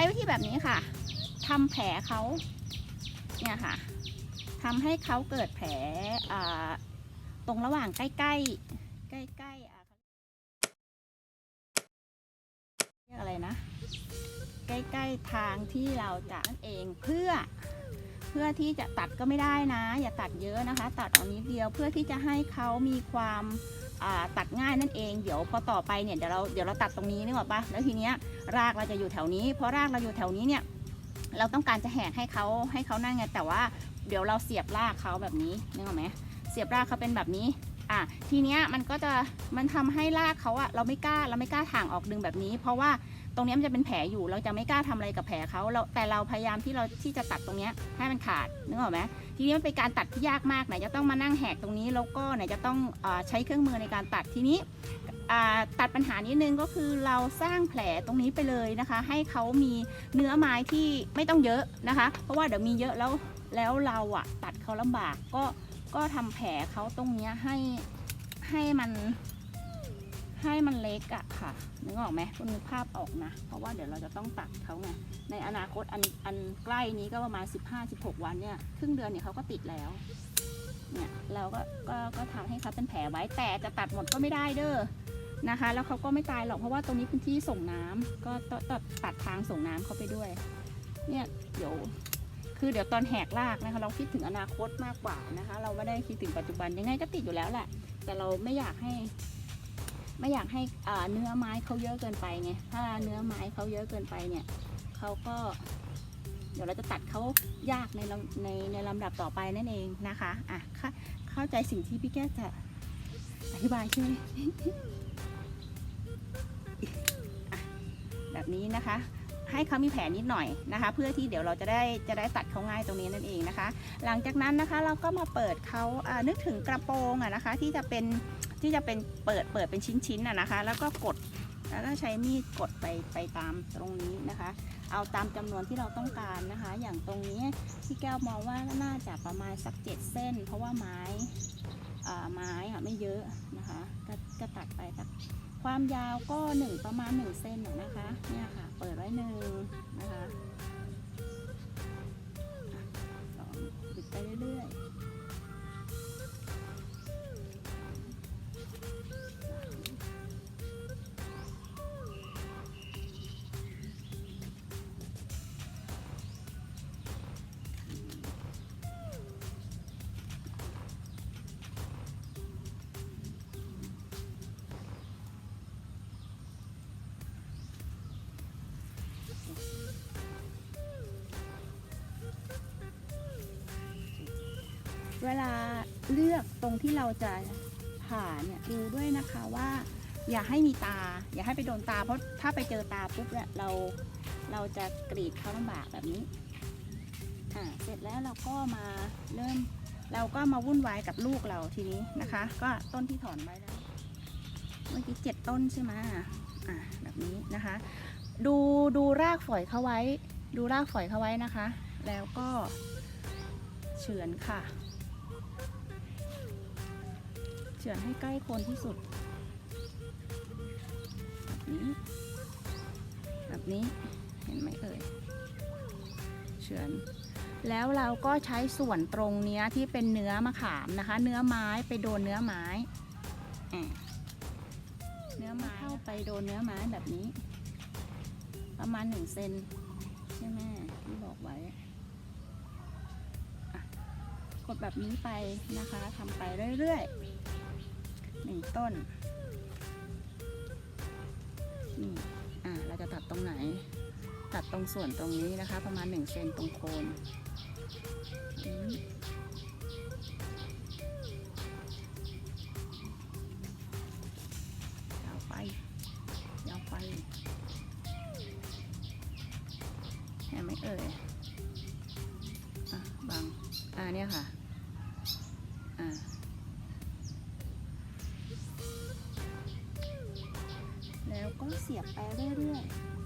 ช้วิธีแบบนี้ค่ะทำแผลเขาเนี่ยค่ะทำให้เขาเกิดแผลตรงระหว่างใกล้ๆใกล้ๆอะเรียกอะไรนะ ใกล้ๆทางที่เราจะนั่นเองเพื่อเพื่อที่จะตัดก็ไม่ได้นะ อย่าตัดเยอะนะคะ ตัดเอานิดเดียวเพื่อที่จะให้เขามีความ ตัดง่ายนั่นเองเดี๋ยวพอต่อไปเนี่ยเดี๋ยวเราเดี๋ยวเราตัดตรงนี้นึกออกปะแล้วทีเนี้ยรากเราจะอยู่แถวนี้เพราะรากเราอยู่แถวนี้เนี่ยเราต้องการจะแหกให้เขาให้เขานั่งไงแต่ว่าเดี๋ยวเราเสียบรากเขาแบบนี้นึกออกไหมเสียบรากเขาเป็นแบบนี้อะทีเนี้ยมันก็จะมันทำให้รากเขาอะเราไม่กล้าเราไม่กล้าถ่างออกดึงแบบนี้ เพราะว่า ตรงนี้มันจะเป็นแผลอยู่ เราจะไม่กล้าทำอะไรกับแผลเขาเราแต่เราพยายามที่เราที่จะตัดตรงนี้ให้มันขาดนึกออกไหมทีนี้มันเป็นการตัดที่ยากมากไหนจะต้องมานั่งแหกตรงนี้แล้วก็ไหนจะต้องอใช้เครื่องมือในการตัดทีนี้ตัดปัญหานิดนึงก็คือเราสร้างแผลตรงนี้ไปเลยนะคะ ให้เขามีเนื้อไม้ที่ไม่ต้องเยอะนะคะ เพราะว่าเดี๋ยวมีเยอะแล้วแล้วเราอะตัดเขาลำบากก็ก็ทำแผลเขาตรงนี้ให้ให้มัน ให้มันเล็กอะค่ะนึกออกไหมคุณนึกภาพออกนะ เพราะว่าเดี๋ยวเราจะต้องตัดเขาไงในอนาคตอันอันใกล้นี้ก็ประมาณ 15-16 วันเนี่ยครึ่งเดือนเนี่ยเขาก็ติดแล้วเนี่ยเราก็ก็ก็ทำให้เขาเป็นแผลไว้แต่จะตัดหมดก็ไม่ได้เด้อนะคะ แล้วเขาก็ไม่ตายหรอกเพราะว่าตรงนี้เป็นที่ส่งน้ำก็ตัดตัดทางส่งน้ำเขาไปด้วย เนี่ยเดี๋ยวคือเดี๋ยวตอนแหกรากนะคะเราคิดถึงอนาคตมากกว่านะคะ เราไม่ได้คิดถึงปัจจุบันยังไงก็ติดอยู่แล้วแหละ แต่เราไม่อยากให้ ไม่อยากให้เนื้อไม้เขาเยอะเกินไปไงถ้าเนื้อไม้เขาเยอะเกินไปเนี่ยเขาก็ เดี๋ยวเราจะตัดเขายากในในในลำดับต่อไปนั่นเองนะคะอะเข้าเข้าใจสิ่งที่พี่แก้จะอธิบายใช่ไหมแบบนี้นะคะ ให้เขามีแผลนิดหน่อยนะคะ เพื่อที่เดี๋ยวเราจะได้จะได้ตัดเขาง่ายตรงนี้นั่นเองนะคะ หลังจากนั้นนะคะเราก็มาเปิดเขานึกถึงกระโปรงอะนะคะ ที่จะเป็นที่จะเป็นเปิดเปิดเป็นชิ้นๆอะนะคะ แล้วก็กดแล้วก็ใช้มีดกดไปไปตามตรงนี้นะคะ เอาตามจำนวนที่เราต้องการนะคะ อย่างตรงนี้พี่แก้วมองว่าน่าจะประมาณสักเจ็ดเส้น เพราะว่าไม้ไม้อะไม่เยอะนะคะก็ก็ตัดไปสักความยาวก็หนึ่งประมาณหนึ่งเส้นนะนะคะเนี่ยค่ะ เปิดไว้หนึ่งนะคะอะ เวลาเลือกตรงที่เราจะผ่าเนี่ยดูด้วยนะคะว่า อย่าให้มีตา อย่าให้ไปโดนตา เพราะถ้าไปเจอตาปุ๊บเนี่ยเราเราจะกรีดเขาลำบากแบบนี้อ่าเสร็จแล้วเราก็มาเริ่มเราก็มาวุ่นวายกับลูกเราทีนี้นะคะ ก็ต้นที่ถอนไว้แล้วเมื่อกี้เจ็ดต้นใช่ไหมอ่าแบบนี้นะคะ ดูดูรากฝอยเขาไว้ ดูรากฝอยเขาไว้นะคะ แล้วก็เฉือนค่ะ ฉือนให้ใกล้คนที่สุด แบบนี้ แบบนี้เห็นไหมเอ่ยเฉือนแล้วเราก็ใช้ส่วนตรงเนี้ยที่เป็นเนื้อมะขามนะคะ เนื้อไม้ไปโดนเนื้อไม้เนื้อไม้เข้าไปโดนเนื้อไม้แบบนี้ ประมาณหนึ่งเซนใช่ไหมที่บอกไว้กดแบบนี้ไปนะคะทำไปเรื่อยๆ หนึ่งต้นนี่อ่าเราจะตัดตรงไหน ตัดตรงส่วนตรงนี้นะคะ ประมาณหนึ่งเซนตรงโคน ก็เสียบไปเรื่อยๆ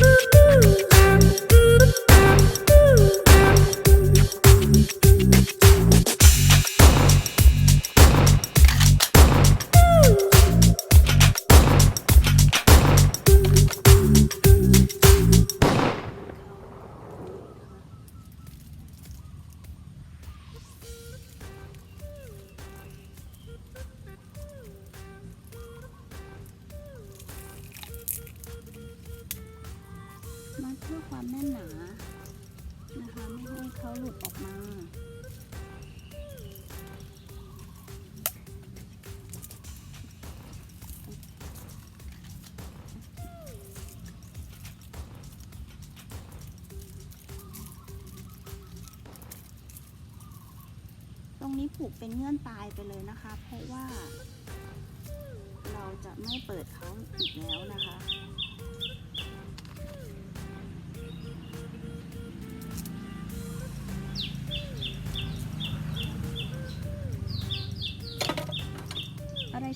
มา เพื่อความแน่นหนานะคะไม่ให้เขาหลุดออกมาตรงนี้ผูกเป็นเงื่อนตายไปเลยนะคะ เพราะว่าเราจะไม่เปิดเขาอีกแล้วนะคะ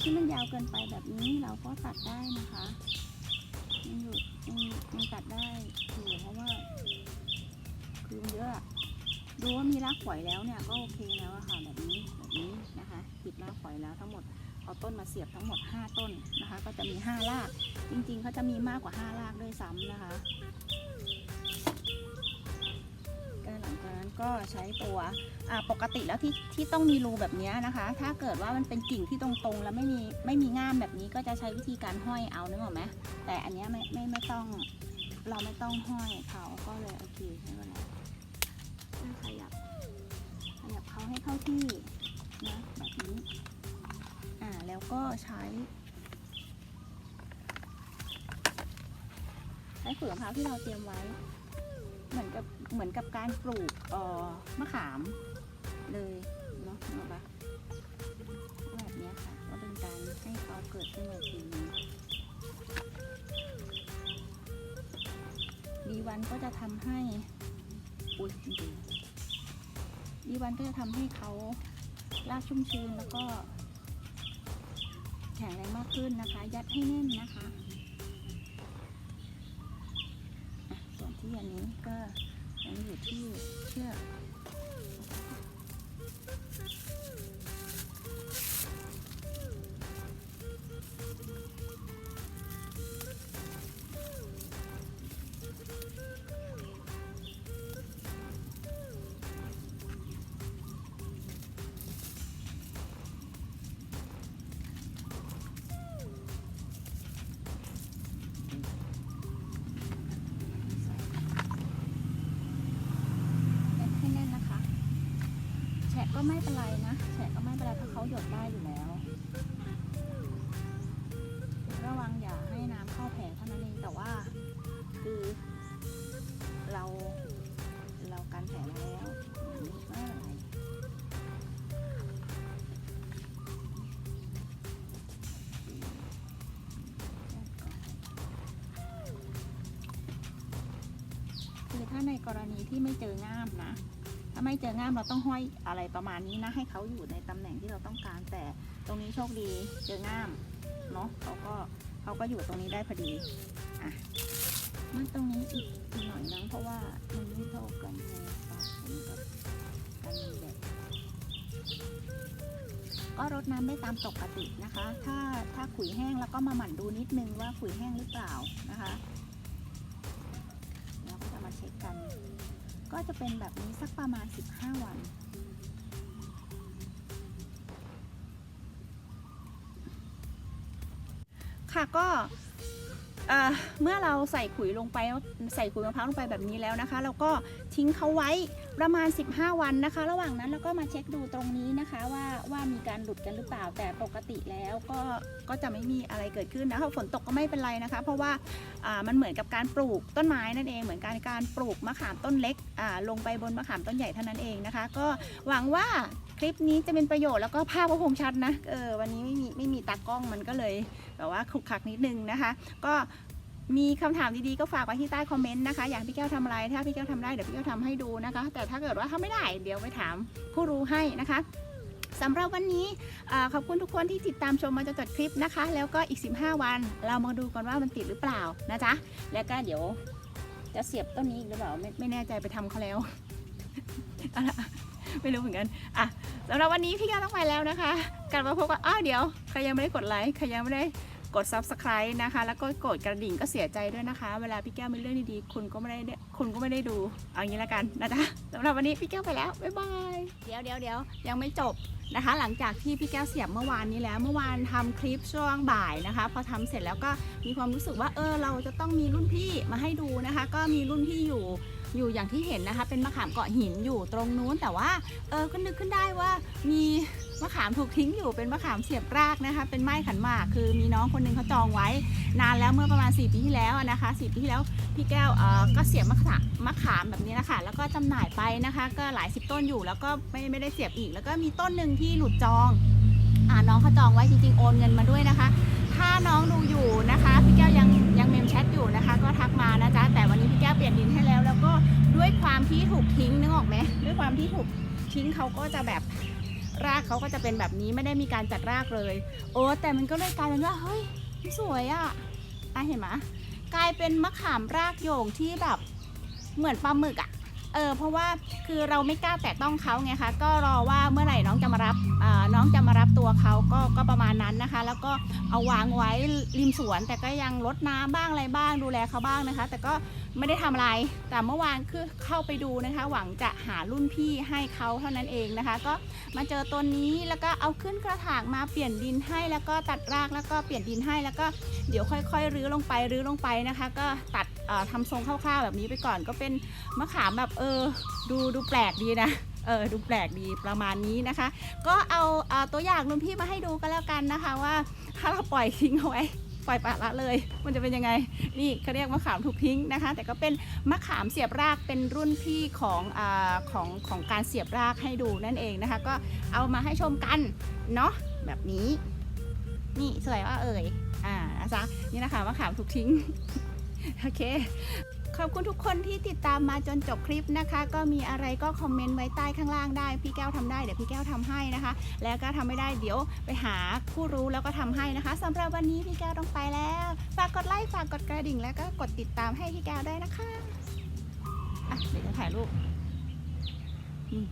ที่มันยาวเกินไปแบบนี้เราก็ตัดได้นะคะมันอยู่มันมันตัดได้ถูกเพราะว่าคือมันเยอะดูว่ามีรากฝอยแล้วเนี่ยก็โอเคแล้วค่ะแบบนี้แบบนี้นะคะปิดรากฝอยแล้วทั้งหมดเอาต้นมาเสียบทั้งหมด 5 ต้นนะคะ ก็จะมี 5 ราก จริงๆเขาจะมีมากกว่า 5 รากด้วยซ้ำนะคะ ก็ใช้ตัวปกติแล้วที่ที่ต้องมีรูแบบนี้นะคะ ถ้าเกิดว่ามันเป็นกิ่งที่ตรงๆ แล้วไม่มีไม่มีง่ามแบบนี้ก็จะใช้วิธีการห้อยเอานึกออกไหมแต่อันนี้ไม่ไม่ไม่ต้องเราไม่ต้องห้อยเขาก็เลยโอเคไม่เป็นไรขยับขยับเขาให้เข้าที่นะแบบนี้อ่าแล้วก็ใช้ใช้เปลือกมะพร้าวที่เราเตรียมไว้ เหมือนกับเหมือนกับการปลูกออมะขามเลยเนาะเนาะปะแบบนี้ค่ะก็เป็นการให้เขาเกิดขึ้นมาทีนึงดีวันก็จะทำให้อุ้ยดีดีวันก็จะทำให้เขารากชุ่มชื้นแล้วก็แข็งแรงมากขึ้นนะคะ ยัดให้แน่นนะคะ ก็ยังอยู่ที่เชือก ก็ไม่เป็นไรนะแฉะก็ไม่เป็นไรเพราะเขาหยดได้อยู่แล้ว ระวังอย่าให้น้ำเข้าแผลเท่านั้นเองแต่ว่า คือเราเรากันแผลแล้วไม่เป็นไรคือถ้าในกรณีที่ไม่เจอง่ามนะาไม่เจอง่ามเราต้องห้อยอะไรประมาณนี้นะ ให้เขาอยู่ในตำแหน่งที่เราต้องการ แต่ตรงนี้โชคดีเจอง่ามเนาะเขาก็เขาก็อยู่ตรงนี้ได้พอดีอะมันตรงนี้อีกอีกหน่อยนึงเพราะว่ามันไม่เท่ากันไงปากมันกับกันแดดก็รดน้ำได้ตามปกตินะคะ ถ้าถ้าขุยแห้งแล้วก็มาหมั่นดูนิดนึงว่าขุยแห้งหรือเปล่านะคะ ก็จะเป็นแบบนี้สักประมาณ 15 วัน ค่ะก็ เมื่อเราใส่ขุยลงไปใส่ขุยมะพร้าวลงไปแบบนี้แล้วนะคะ เราก็ทิ้งเขาไว้ประมาณ 15 วันนะคะ ระหว่างนั้นเราก็มาเช็คดูตรงนี้นะคะว่าว่ามีการหลุดกันหรือเปล่าแต่ปกติแล้วก็ก็จะไม่มีอะไรเกิดขึ้นนะคะฝนตกก็ไม่เป็นไรนะคะ เพราะว่ามันเหมือนกับการปลูกต้นไม้นั่นเองเหมือนการการปลูกมะขามต้นเล็กลงไปบนมะขามต้นใหญ่เท่านั้นเองนะคะ ก็หวังว่า คลิปนี้จะเป็นประโยชน์แล้วก็ภาพก็คงชัดนะเออวันนี้ไม่มีไม่มีตากล้องมันก็เลยแบบว่าขลุกขลักนิดนึงนะคะ ก็มีคำถามดีๆก็ฝากไว้ที่ใต้คอมเมนต์นะคะ อยากพี่แก้วทำอะไร ถ้าพี่แก้วทำได้เดี๋ยวพี่แก้วทำให้ดูนะคะ แต่ถ้าเกิดว่าทำไม่ได้เดี๋ยวไปถามผู้รู้ให้นะคะสำหรับวันนี้ขอบคุณทุกคนที่ติดตามชมมาจนจบคลิปนะคะ แล้วก็อีก 15 วัน เรามาดูกันว่ามันติดหรือเปล่านะจ๊ะแล้วก็เดี๋ยวจะเสียบต้นนี้อีกหรือเปล่าไม่ไม่แน่ใจไปทำเขาแล้วเอาล่ะ ไม่รู้เหมือนกัน อะสำหรับวันนี้พี่แก้วต้องไปแล้วนะคะ กลับมาพบกันอ้าวเดี๋ยวใครยังไม่ได้กดไลค์ใครยังไม่ได้กด subscribe นะคะ แล้วก็กดกระดิ่งก็เสียใจด้วยนะคะ เวลาพี่แก้วมีเรื่องดีๆ คุณก็ไม่ได้คุณก็ไม่ได้ดู เอางี้ละกันนะจ๊ะสำหรับวันนี้พี่แก้วไปแล้ว บ๊ายบาย เดี๋ยวเดี๋ยวเดี๋ยวยังไม่จบนะคะ หลังจากที่พี่แก้วเสียบเมื่อวานนี้แล้ว เมื่อวานทำคลิปช่วงบ่ายนะคะ พอทำเสร็จแล้วก็มีความรู้สึกว่า เออ เราจะต้องมีรุ่นพี่มาให้ดูนะคะ ก็มีรุ่นพี่อยู่ อยู่อย่างที่เห็นนะคะ เป็นมะขามเกาะหินอยู่ตรงนู้น แต่ว่าเออก็นึกขึ้นได้ว่ามีมะขามถูกทิ้งอยู่เป็นมะขามเสียบรากนะคะ เป็นไม้ขันหมากคือมีน้องคนหนึงเขาจองไว้ นานแล้วเมื่อประมาณ 4 ปีที่แล้วนะคะ4ปีที่แล้วพี่แก้วเออก็เสียบมะขามมะขามแบบนี้นะคะแล้วก็จำหน่ายไปนะคะ ก็หลายสิบต้นอยู่แล้วก็ไม่ไม่ได้เสียบอีก แล้วก็มีต้นหนึ่งที่หลุดจองอ่าน้องเขาจองไว้จริงๆโอนเงินมาด้วยนะคะ ถ้าน้องดูอยู่นะคะ พี่แก้วยัง ยังเมมแชทอยู่นะคะ ก็ทักมานะจ๊ะแต่วันนี้พี่แก้วเปลี่ยนดินให้แล้ว แล้วก็ด้วยความที่ถูกทิ้งนึกออกไหมด้วยความที่ถูกทิ้งเขาก็จะแบบรากเขาก็จะเป็นแบบนี้ไม่ได้มีการจัดรากเลย โอ้แต่มันก็เลยกลายเป็นว่าเฮ้ยสวยอะอะเห็นไหมกลายเป็นมะขามรากโยงที่แบบเหมือนปลาหมึกอะ เออเพราะว่าคือเราไม่กล้าแตะต้องเขาไงคะก็รอว่าเมื่อไหร่น้องจะมารับน้องจะมารับตัวเขาก็ก็ประมาณนั้นนะคะ แล้วก็เอาวางไว้ริมสวน แต่ก็ยังรดน้ำบ้างอะไรบ้างดูแลเขาบ้างนะคะ แต่ก็ไม่ได้ทำอะไร แต่เมื่อวานคือเข้าไปดูนะคะ หวังจะหารุ่นพี่ให้เขาเท่านั้นเองนะคะ ก็มาเจอต้นนี้แล้วก็เอาขึ้นกระถางมาเปลี่ยนดินให้แล้วก็ตัดรากแล้วก็เปลี่ยนดินให้แล้วก็เดี๋ยวค่อยๆ รื้อลงไปรื้อลงไปนะคะ ก็ตัดเอ่อทำทรงคร่าวๆ แบบนี้ไปก่อนก็เป็นมะขามแบบเออ ดูดูแปลกดีนะเออดูแปลกดีประมาณนี้นะคะ ก็เอาเอ่อตัวอย่างรุ่นพี่มาให้ดูก็แล้วกันนะคะว่าถ้าเราปล่อยทิ้งเอาไว้ ปล่อยปละละเลย มันจะเป็นยังไง นี่เขาเรียกมะขามถูกทิ้งนะคะ แต่ก็เป็นมะขามเสียบรากเป็นรุ่นพี่ของอของของการเสียบรากให้ดูนั่นเองนะคะ ก็เอามาให้ชมกันเนาะแบบนี้ นี่สวยว่าเอ่ยอ่านะจ๊ะนี่นะคะมะขามถูกทิ้งโอเค ขอบคุณทุกคนที่ติดตามมาจนจบคลิปนะคะ ก็มีอะไรก็คอมเมนต์ไว้ใต้ข้างล่างได้ พี่แก้วทำได้เดี๋ยวพี่แก้วทำให้นะคะ แล้วก็ทำไม่ได้เดี๋ยวไปหาผู้รู้แล้วก็ทำให้นะคะสำหรับวันนี้พี่แก้วต้องไปแล้ว ฝากกดไลค์ฝากกดกระดิ่ง แล้วก็กดติดตามให้พี่แก้วได้วยนะคะอะเดี๋ยวจะถ่ายรูปอืม